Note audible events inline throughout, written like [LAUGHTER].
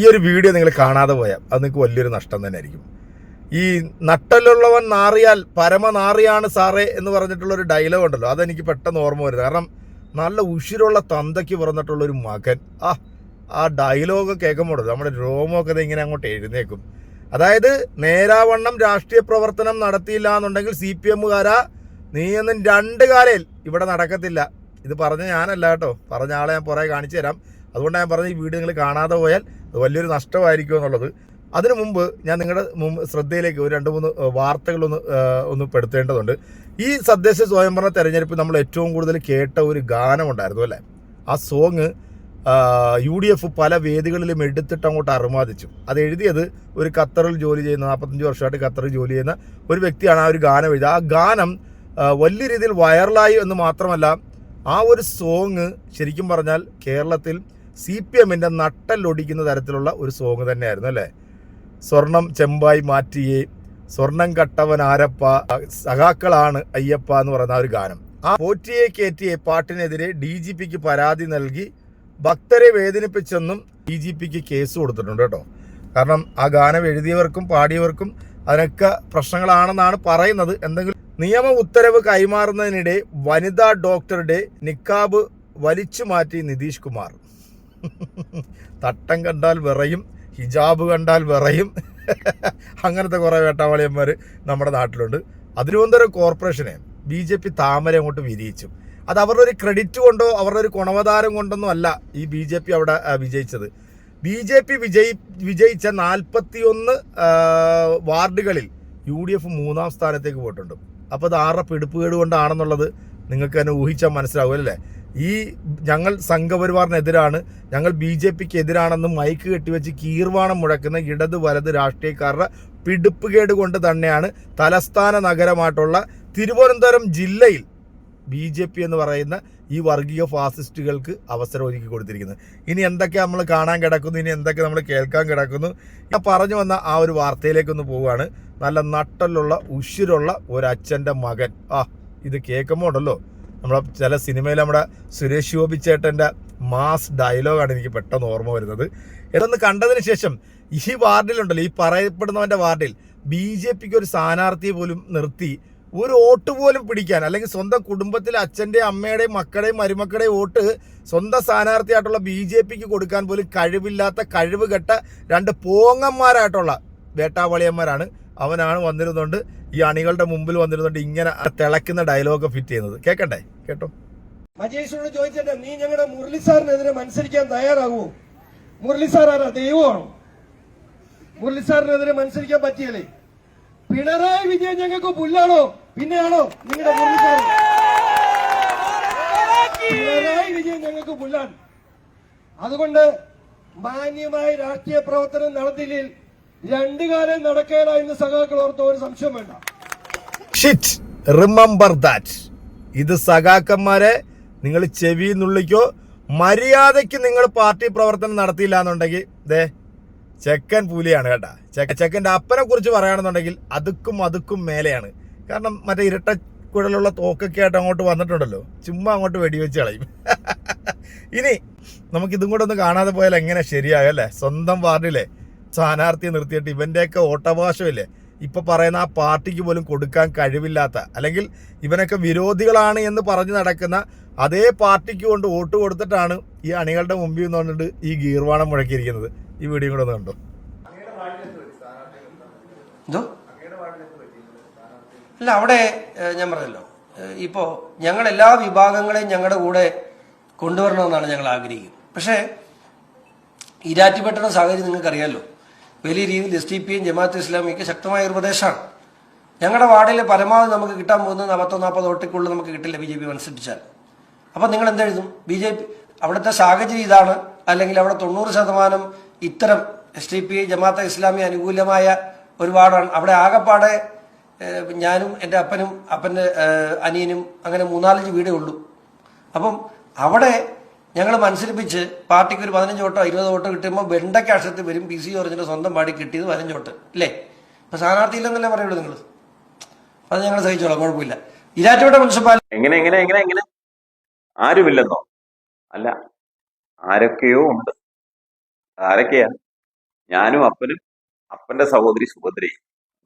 ഈ ഒരു വീഡിയോ നിങ്ങൾ കാണാതെ പോയാൽ അത് നിങ്ങൾക്ക് വലിയൊരു നഷ്ടം തന്നെ ആയിരിക്കും. ഈ നട്ടലുള്ളവൻ നാറിയാൽ പരമ നാറിയാണ് സാറേ എന്ന് പറഞ്ഞിട്ടുള്ള ഒരു ഡയലോഗ് ഉണ്ടല്ലോ. അതെനിക്ക് പെട്ടെന്ന് ഓർമ്മ വരുന്നത്. കാരണം നല്ല ഉഷിരുള്ള തന്തയ്ക്ക് പിറന്നിട്ടുള്ള ഒരു മകൻ. ആ ആ ഡയലോഗ് കേൾക്കുമ്പോൾ നമ്മുടെ രോമമൊക്കെ ഇങ്ങനെ അങ്ങോട്ട് എഴുന്നേക്കും. അതായത് നേരാവണ്ണം രാഷ്ട്രീയ പ്രവർത്തനം നടത്തിയില്ല എന്നുണ്ടെങ്കിൽ സി പി എമ്മുകാരാ നീയൊന്നും രണ്ട് കാലയിൽ ഇവിടെ നടക്കത്തില്ല. ഇത് പറഞ്ഞ ഞാനല്ല കേട്ടോ. പറഞ്ഞ ആളെ ഞാൻ പുറകെ കാണിച്ചു തരാം. അതുകൊണ്ടാണ് ഞാൻ പറഞ്ഞ ഈ വീഡിയോ നിങ്ങൾ കാണാതെ പോയാൽ വലിയൊരു നഷ്ടമായിരിക്കും എന്നുള്ളത്. അതിനു മുമ്പ് ഞാൻ നിങ്ങളുടെ ശ്രദ്ധയിലേക്ക് ഒരു രണ്ട് മൂന്ന് വാർത്തകളൊന്ന് ഒന്ന് പെടുത്തേണ്ടതുണ്ട്. ഈ സദ്ദേശ സ്വയംഭരണ തെരഞ്ഞെടുപ്പ് നമ്മൾ ഏറ്റവും കൂടുതൽ കേട്ട ഒരു ഗാനമുണ്ടായിരുന്നു അല്ലേ? ആ സോങ് യു ഡി എഫ് പല വേദികളിലും എടുത്തിട്ട് അങ്ങോട്ട് അറുമാദിച്ചു അത് എഴുതിയത് ഒരു ഖത്തറിൽ ജോലി ചെയ്യുന്ന നാൽപ്പത്തഞ്ച് വർഷമായിട്ട് ഖത്തറിൽ ജോലി ചെയ്യുന്ന ഒരു വ്യക്തിയാണ് ആ ഒരു ഗാനം എഴുതിയത്. ആ ഗാനം വലിയ രീതിയിൽ വൈറലായി എന്ന് മാത്രമല്ല ആ ഒരു സോങ് ശരിക്കും പറഞ്ഞാൽ കേരളത്തിൽ സി പി എമ്മിന്റെ നട്ടല്ലൊടിക്കുന്ന തരത്തിലുള്ള ഒരു സോങ് തന്നെയായിരുന്നു അല്ലേ? സ്വർണം ചെമ്പായി മാറ്റിയേ സ്വർണം കട്ടവൻ ആരപ്പ സഖാക്കളാണ് അയ്യപ്പ എന്ന് പറയുന്ന ഒരു ഗാനം. ആ പോറ്റിയെ കയറ്റിയ പാട്ടിനെതിരെ ഡി ജി പിക്ക് പരാതി നൽകി ഭക്തരെ വേദനിപ്പിച്ചെന്നും ഡി ജി പിക്ക് കേസ് കൊടുത്തിട്ടുണ്ട് കേട്ടോ. കാരണം ആ ഗാനം എഴുതിയവർക്കും പാടിയവർക്കും അതിനൊക്കെ പ്രശ്നങ്ങളാണെന്നാണ് പറയുന്നത്. എന്തെങ്കിലും നിയമ ഉത്തരവ് കൈമാറുന്നതിനിടെ വനിതാ ഡോക്ടറുടെ നിക്കാബ് വലിച്ചു മാറ്റി നിതീഷ് കുമാർ. തട്ടം കണ്ടാൽ വിറയും ഹിജാബ് കണ്ടാൽ വിറയും. അങ്ങനത്തെ കുറേ വേട്ടാവാളിയന്മാർ നമ്മുടെ നാട്ടിലുണ്ട്. തിരുവനന്തപുരം കോർപ്പറേഷനെ ബി ജെ പി താമര അങ്ങോട്ട് വിരിയിച്ചു. അത് അവരുടെ ഒരു ക്രെഡിറ്റ് കൊണ്ടോ അവരുടെ ഒരു ഗുണവതാരം കൊണ്ടൊന്നും അല്ല ഈ ബി ജെ പി അവിടെ വിജയിച്ചത്. ബി ജെ പി വിജയി വിജയിച്ച നാൽപ്പത്തിയൊന്ന് വാർഡുകളിൽ യു ഡി എഫ് മൂന്നാം സ്ഥാനത്തേക്ക് പോയിട്ടുണ്ട്. അപ്പോൾ അത് ആരുടെ പിടിപ്പുകേട് കൊണ്ടാണെന്നുള്ളത് നിങ്ങൾക്ക് തന്നെ ഊഹിച്ചാൽ മനസ്സിലാവും അല്ലേ ഈ ഞങ്ങൾ സംഘപരിവാറിനെതിരാണ് ഞങ്ങൾ ബി ജെ പിക്ക് എതിരാണെന്ന് മൈക്ക് കെട്ടിവെച്ച് കീർവാണം മുഴക്കുന്ന ഇടത് വലത് രാഷ്ട്രീയക്കാരുടെ പിടിപ്പുകേട് കൊണ്ട് തന്നെയാണ് തലസ്ഥാന നഗരമായിട്ടുള്ള തിരുവനന്തപുരം ജില്ലയിൽ ബി ജെ പി എന്ന് പറയുന്ന ഈ വർഗീയ ഫാസിസ്റ്റുകൾക്ക് അവസരം ഒരുക്കി കൊടുത്തിരിക്കുന്നത്. ഇനി എന്തൊക്കെ നമ്മൾ കാണാൻ കിടക്കുന്നു ഇനി എന്തൊക്കെ നമ്മൾ കേൾക്കാൻ കിടക്കുന്നു? ഞാൻ പറഞ്ഞു വന്ന ആ ഒരു വാർത്തയിലേക്കൊന്ന് പോവുകയാണ്. നല്ല നട്ടലുള്ള ഉഷിരുള്ള ഒരു അച്ഛന്റെ മകൻ. ആ ഇത് കേൾക്കുമ്പോൾ ഉണ്ടല്ലോ. നമ്മളെ ചില സിനിമയിൽ നമ്മുടെ സുരേഷ് ഗോപി ചേട്ടന്റെ മാസ് ഡയലോഗാണ് എനിക്ക് പെട്ടെന്ന് ഓർമ്മ വരുന്നത്. ഇതൊന്ന് കണ്ടതിന് ശേഷം ഈ വാർഡിലുണ്ടല്ലോ ഈ പറയപ്പെടുന്നവന്റെ വാർഡിൽ ബി ജെ പിക്ക് ഒരു സ്ഥാനാർത്ഥിയെ പോലും നിർത്തി ഒരു വോട്ട് പോലും പിടിക്കാൻ അല്ലെങ്കിൽ സ്വന്തം കുടുംബത്തിലെ അച്ഛന്റെയും അമ്മയുടെയും മക്കളുടെയും മരുമക്കളുടെയും വോട്ട് സ്വന്തം സ്ഥാനാർത്ഥിയായിട്ടുള്ള ബി ജെ പിക്ക് കൊടുക്കാൻ പോലും കഴിവില്ലാത്ത കഴിവ് കെട്ട രണ്ട് പോങ്ങന്മാരായിട്ടുള്ള വേട്ടാവളിയന്മാരാണ്. അവനാണ് വന്നിരുന്നുകൊണ്ട് ഈ അണികളുടെ മുമ്പിൽ വന്നിരുന്നുകൊണ്ട് ഇങ്ങനെ തിളക്കുന്ന ഡയലോഗ് ഫിറ്റ് ചെയ്യുന്നത്. കേക്കണ്ടേ? കേട്ടോ. മജേഷിനോട് ചോദിച്ചിട്ട് നീ ഞങ്ങളുടെ മുരളി സാറിനെതിരെ മത്സരിക്കാൻ തയ്യാറാകുമോ? മുരളി സാർ ആരാ? ദൈവമാണോ? മുരളി സാറിനെതിരെ മത്സരിക്കാൻ പറ്റിയല്ലേ? പിണറായി വിജയൻ ഞങ്ങൾക്ക് പുല്ലാണോ? പിന്നെയാണോ നിങ്ങളുടെ മുരളി സാർ? പിണറായി വിജയൻ ഞങ്ങൾക്ക് പുല്ലാണ് അതുകൊണ്ട് മാന്യമായ രാഷ്ട്രീയ പ്രവർത്തനം നടത്തിയില്ലെങ്കിൽ രണ്ടു കാലം നടക്കേല സഖാക്കൾ ഓർത്ത ഒരു സംശയം വേണ്ട. ഷിറ്റ് റിമെമ്പർ ദാറ്റ് ഇത് സഖാക്കന്മാരെ നിങ്ങൾ ചെവി നുള്ളിക്കോ മര്യാദയ്ക്ക് നിങ്ങൾ പാർട്ടി പ്രവർത്തനം നടത്തിയില്ല എന്നുണ്ടെങ്കിൽ ദേ ചെക്കൻ പൂലിയാണ് കേട്ടാ. ചെക്ക ചെക്കന്റെ അപ്പനെ കുറിച്ച് പറയുകയാണെന്നുണ്ടെങ്കിൽ അതുക്കും അതുക്കും മേലെയാണ്. കാരണം മറ്റേ ഇരട്ട കുഴലുള്ള തോക്കൊക്കെ ആയിട്ട് അങ്ങോട്ട് വന്നിട്ടുണ്ടല്ലോ. ചുമ്മാ അങ്ങോട്ട് വെടിവെച്ച് കളയും. [LAUGHS] ഇനി നമുക്ക് ഇതും കൂടെ ഒന്ന് കാണാതെ പോയാൽ എങ്ങനെ ശരിയാകും അല്ലേ? സ്വന്തം വാർഡിലെ സ്ഥാനാർത്ഥിയെ നിർത്തിയിട്ട് ഇവന്റെയൊക്കെ വോട്ടവകാശമില്ലേ ഇപ്പൊ പറയുന്ന ആ പാർട്ടിക്ക് പോലും കൊടുക്കാൻ കഴിവില്ലാത്ത അല്ലെങ്കിൽ ഇവനൊക്കെ വിരോധികളാണ് എന്ന് പറഞ്ഞു നടക്കുന്ന അതേ പാർട്ടിക്ക് കൊണ്ട് വോട്ട് കൊടുത്തിട്ടാണ് ഈ അണികളുടെ മുമ്പിൽ നിന്ന് പറഞ്ഞിട്ട് ഈ ഗീർവാണം മുഴക്കിയിരിക്കുന്നത്. ഈ വീഡിയോ കൂടെ ഒന്ന് കണ്ടു? അല്ല അവിടെ ഞാൻ പറഞ്ഞല്ലോ. ഇപ്പോ ഞങ്ങൾ എല്ലാ വിഭാഗങ്ങളെയും ഞങ്ങളുടെ കൂടെ കൊണ്ടുവരണമെന്നാണ് ഞങ്ങൾ ആഗ്രഹിക്കുന്നത്. പക്ഷേ ഇരാറ്റുപെട്ടുന്ന സാഹചര്യം നിങ്ങൾക്കറിയാമല്ലോ വലിയ രീതിയിൽ എസ് ടി പിയും ജമാഅത്ത് ഇസ്ലാമിക്ക് ശക്തമായ ഒരു പ്രദേശമാണ്. ഞങ്ങളുടെ വാർഡിൽ പരമാവധി നമുക്ക് കിട്ടാൻ പോകുന്നത് നാൽപ്പത്തോ നാൽപ്പത് വോട്ടിക്കുള്ളിൽ നമുക്ക് കിട്ടില്ല ബി ജെ പി മത്സരിച്ചാൽ. അപ്പം നിങ്ങൾ എന്തെഴുതും ബി ജെ പി അവിടുത്തെ സാഹചര്യം ഇതാണ്. അല്ലെങ്കിൽ അവിടെ തൊണ്ണൂറ് ശതമാനം ഇത്തരം S T P Jamaat Islami അനുകൂലമായ ഒരു വാർഡാണ്. അവിടെ ആകെപ്പാടെ ഞാനും എന്റെ അപ്പനും അപ്പന്റെ അനിയനും അങ്ങനെ മൂന്നാലഞ്ച് വീടേ ഉള്ളൂ. അപ്പം അവിടെ ഞങ്ങൾ മത്സരിപ്പിച്ച് പാർട്ടിക്ക് ഒരു പതിനഞ്ച് വോട്ടോ ഇരുപത് വോട്ടോ കിട്ടുമ്പോൾ വെണ്ടയ്ക്ക് അക്ഷരത്തിൽ വരും. പി സി ജോർജിന്റെ സ്വന്തം പാടി കിട്ടിയത് പതിനഞ്ച് വോട്ട്. അല്ലേ ഇപ്പൊ സ്ഥാനാർത്ഥി ഇല്ലെന്നല്ലേ പറയുള്ളൂ നിങ്ങൾ അത് ഞങ്ങൾ സഹിച്ചോളാം. കുഴപ്പമില്ല. ഇരാറ്റുപേട്ട മുനിസിപ്പാലിറ്റി എങ്ങനെ എങ്ങനെ എങ്ങനെ എങ്ങനെ? ആരുമില്ലെന്നോ? അല്ല ആരൊക്കെയോ ഉണ്ട്. ആരൊക്കെയാ? ഞാനും അപ്പനും അപ്പന്റെ സഹോദരി സുഭദ്രയും.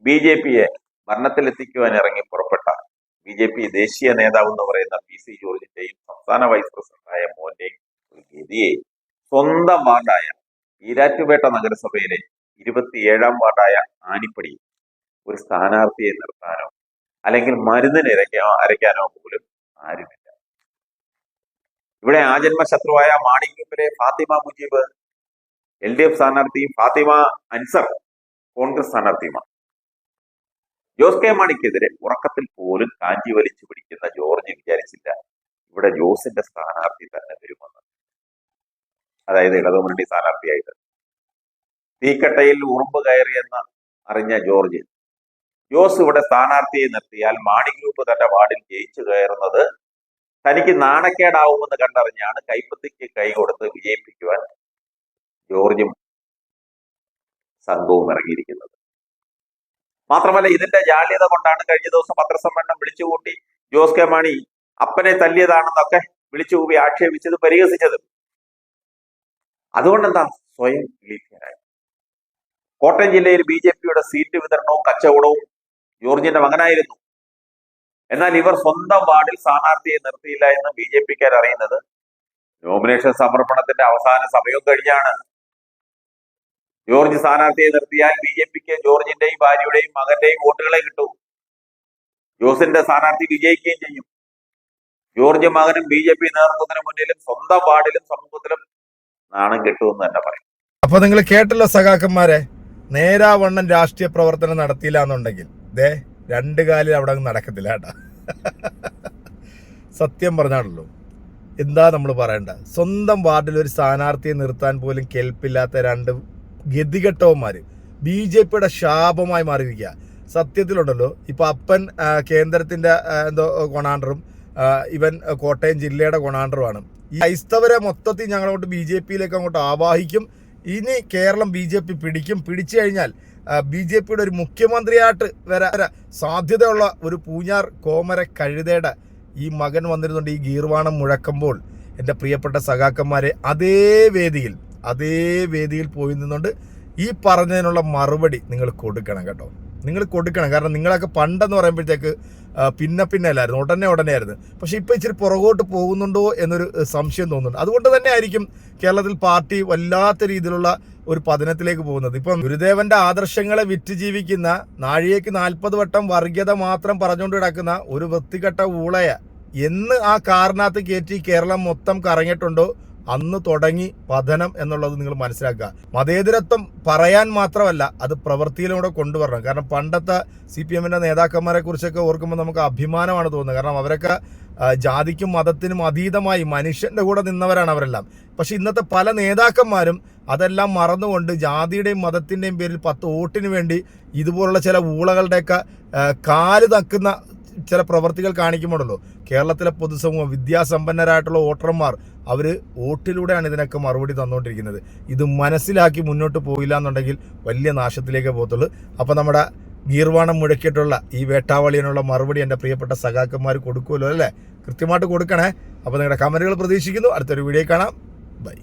ബി ജെ പിയെ ഭരണത്തിലെത്തിക്കുവാൻ ഇറങ്ങി പുറപ്പെട്ട ബി ജെ പി ദേശീയ നേതാവ് എന്ന് പറയുന്ന പി സി ജോർജിന്റെയും സംസ്ഥാന വൈസ് പ്രസിഡന്റായ മോന്റെയും ഒരു ഗതിയെ സ്വന്തം വാർഡായ ഈരാറ്റുപേട്ട നഗരസഭയിലെ ഇരുപത്തിയേഴാം വാർഡായ ആനിപ്പടി ഒരു സ്ഥാനാർത്ഥിയെ നിർത്താനോ അല്ലെങ്കിൽ മരുന്നിന് ഇരയ്ക്കാനോ അരയ്ക്കാനോ പോലും ആരുമില്ല. ഇവിടെ ആജന്മ ശത്രുവായ മാണിക്യൂപ്പിലെ Fathima Mujeeb L D F സ്ഥാനാർത്ഥിയും ഫാത്തിമ അൻസർ കോൺഗ്രസ് സ്ഥാനാർത്ഥിയുമാണ്. ജോസ് കെ മാണിക്കെതിരെ ഉറക്കത്തിൽ പോലും കാഞ്ചി വലിച്ചു പിടിക്കുന്ന ജോർജ് വിചാരിച്ചില്ല. ഇവിടെ ജോസിന്റെ സ്ഥാനാർത്ഥി തന്നെ വരുമെന്ന് അതായത് ഇടതുമുന്നണി സ്ഥാനാർത്ഥിയായിട്ട്. തീക്കട്ടയിൽ ഉറുമ്പ് കയറിയെന്ന് അറിഞ്ഞ ജോർജ് ജോസ് ഇവിടെ സ്ഥാനാർത്ഥിയെ നിർത്തിയാൽ മാണി ഗ്രൂപ്പ് തന്റെ വാർഡിൽ ജയിച്ചു കയറുന്നത് തനിക്ക് നാണക്കേടാവുമെന്ന് കണ്ടറിഞ്ഞാണ് കൈപ്പത്തിക്ക് കൈ കൊടുത്ത് വിജയിപ്പിക്കുവാൻ ജോർജും സംഘവും ഇറങ്ങിയിരിക്കുന്നത്. മാത്രമല്ല ഇതിന്റെ ജാള്യത കൊണ്ടാണ് കഴിഞ്ഞ ദിവസം പത്രസമ്മേളനം വിളിച്ചുകൂട്ടി ജോസ് കെ മാണി അപ്പനെ തല്ലിയതാണെന്നൊക്കെ വിളിച്ചുകൂടി ആക്ഷേപിച്ചത് പരിഹസിച്ചത്. അതുകൊണ്ട് എന്താ സ്വയം ലീപ്യരായി കോട്ടയം ജില്ലയിൽ ബി ജെ പിയുടെ സീറ്റ് വിതരണവും കച്ചവടവും ജോർജിന്റെ മകനായിരുന്നു. എന്നാൽ ഇവർ സ്വന്തം വാർഡിൽ സ്ഥാനാർത്ഥിയെ നിർത്തിയില്ല എന്ന് ബി ജെ പിക്കാർ അറിയുന്നത് നോമിനേഷൻ സമർപ്പണത്തിന്റെ അവസാന സമയവും കഴിഞ്ഞാണ് ജോർജ് സ്ഥാനാർത്ഥിയെ നിർത്തിയാൽ ബി ജെ പിക്ക് ജോർജിന്റെയും ഭാര്യയുടെയും മകന്റെയും വോട്ടുകളെ കിട്ടൂ. ജോസിന്റെ സ്ഥാനാർത്ഥി വിജയിക്കുകയും ചെയ്യും. ജോർജ് മകനും ബി ജെ പി നേതൃത്വത്തിന് മുന്നിലും സ്വന്തം വാർഡിലും സമൂഹത്തിലും നാണം കിട്ടുമെന്ന് തന്നെ പറയും. അപ്പൊ നിങ്ങൾ കേട്ടല്ലോ സഖാക്കന്മാരെ നേരാവണ്ണം രാഷ്ട്രീയ പ്രവർത്തനം നടത്തിയില്ല എന്നുണ്ടെങ്കിൽ ദേ രണ്ടു കാലിൽ അവിടെ അങ്ങ് നടക്കത്തില്ല കേട്ടാ. സത്യം പറഞ്ഞാണല്ലോ. എന്താ നമ്മൾ പറയണ്ട? സ്വന്തം വാർഡിൽ ഒരു സ്ഥാനാർത്ഥിയെ നിർത്താൻ പോലും കെൽപ്പില്ലാത്ത രണ്ട് ഗതികെട്ടവന്മാര്. ബി ജെ പിയുടെ ശാപമായി മാറിയിരിക്കുക. സത്യത്തിലുണ്ടല്ലോ ഇപ്പൊ അപ്പൻ കേന്ദ്രത്തിന്റെ എന്തോ കൊണാണ്ടറും ഇവൻ കോട്ടയം ജില്ലയുടെ കൊണാണ്ടറുമാണ് ഈ ക്രൈസ്തവരെ മൊത്തത്തിൽ ഞങ്ങളങ്ങോട്ട് ബി ജെ പിയിലേക്ക് അങ്ങോട്ട് ആവാഹിക്കും. ഇനി കേരളം ബി ജെ പി പിടിക്കും. പിടിച്ചു കഴിഞ്ഞാൽ ബി ജെ പിയുടെ ഒരു മുഖ്യമന്ത്രിയായിട്ട് വരാൻ സാധ്യതയുള്ള ഒരു പൂഞ്ഞാർ കോമര കഴുതയുടെ ഈ മകൻ വന്നിരുന്നുണ്ട് ഈ ഗീർവാണം മുഴക്കുമ്പോൾ. എന്റെ പ്രിയപ്പെട്ട സഖാക്കന്മാരെ അതേ വേദിയിൽ അതേ വേദിയിൽ പോയി നിന്നുകൊണ്ട് ഈ പറഞ്ഞതിനുള്ള മറുപടി നിങ്ങൾ കൊടുക്കണം കേട്ടോ. നിങ്ങൾ കൊടുക്കണം. കാരണം നിങ്ങളൊക്കെ പണ്ടെന്ന് പറയുമ്പോഴത്തേക്ക് പിന്നെ പിന്നെ അല്ലായിരുന്നു. ഉടനെ ഉടനെ ആയിരുന്നു. പക്ഷേ ഇപ്പോൾ ഇച്ചിരി പുറകോട്ട് പോകുന്നുണ്ടോ എന്നൊരു സംശയം തോന്നുന്നുണ്ട്. അതുകൊണ്ട് തന്നെ ആയിരിക്കും കേരളത്തിൽ പാർട്ടി വല്ലാത്ത രീതിയിലുള്ള ഒരു പതനത്തിലേക്ക് പോകുന്നത്. ഇപ്പം ഗുരുദേവന്റെ ആദർശങ്ങളെ വിറ്റ് ജീവിക്കുന്ന നാഴികയ്ക്ക് നാൽപ്പത് വട്ടം വർഗീയത മാത്രം പറഞ്ഞുകൊണ്ട് കിടക്കുന്ന ഒരു വൃത്തികെട്ട ഊളയ എന്ന് ആ കാറിനകത്ത് കയറ്റി കേരളം മൊത്തം കറങ്ങിയിട്ടുണ്ടോ? അന്ന് തുടങ്ങി പതനം എന്നുള്ളത് നിങ്ങൾ മനസ്സിലാക്കുക. മതേതരത്വം പറയാൻ മാത്രമല്ല അത് പ്രവൃത്തിയിലൂടെ കൊണ്ടുവരണം. കാരണം പണ്ടത്തെ സി പി എമ്മിന്റെ നേതാക്കന്മാരെ കുറിച്ചൊക്കെ ഓർക്കുമ്പോൾ നമുക്ക് അഭിമാനമാണ് തോന്നുന്നത്. കാരണം അവരൊക്കെ ജാതിക്കും മതത്തിനും അതീതമായി മനുഷ്യന്റെ കൂടെ നിന്നവരാണ് അവരെല്ലാം. പക്ഷെ ഇന്നത്തെ പല നേതാക്കന്മാരും അതെല്ലാം മറന്നുകൊണ്ട് ജാതിയുടെയും മതത്തിന്റെയും പേരിൽ പത്ത് വോട്ടിന് വേണ്ടി ഇതുപോലുള്ള ചില ഊളകളുടെയൊക്കെ കാൽ തക്കുന്ന ചില പ്രവൃത്തികൾ കാണിക്കുമ്പോഴല്ലോ കേരളത്തിലെ പൊതുസമൂഹം വിദ്യാസമ്പന്നരായിട്ടുള്ള വോട്ടർമാർ അവർ വോട്ടിലൂടെയാണ് ഇതിനൊക്കെ മറുപടി തന്നുകൊണ്ടിരിക്കുന്നത് ഇത് മനസ്സിലാക്കി മുന്നോട്ട് പോയില്ല എന്നുണ്ടെങ്കിൽ വലിയ നാശത്തിലേക്ക് പോകത്തുള്ളൂ. അപ്പോൾ നമ്മുടെ ഗീർവാണം മുഴക്കിയിട്ടുള്ള ഈ വേട്ടാവളിയനുള്ള മറുപടി എന്റെ പ്രിയപ്പെട്ട സഖാക്കന്മാർ കൊടുക്കുമല്ലോ അല്ലേ? കൃത്യമായിട്ട് കൊടുക്കണേ. അപ്പോൾ നിങ്ങളുടെ കമന്റുകൾ പ്രതീക്ഷിക്കുന്നു. അടുത്തൊരു വീഡിയോ കാണാം. ബൈ.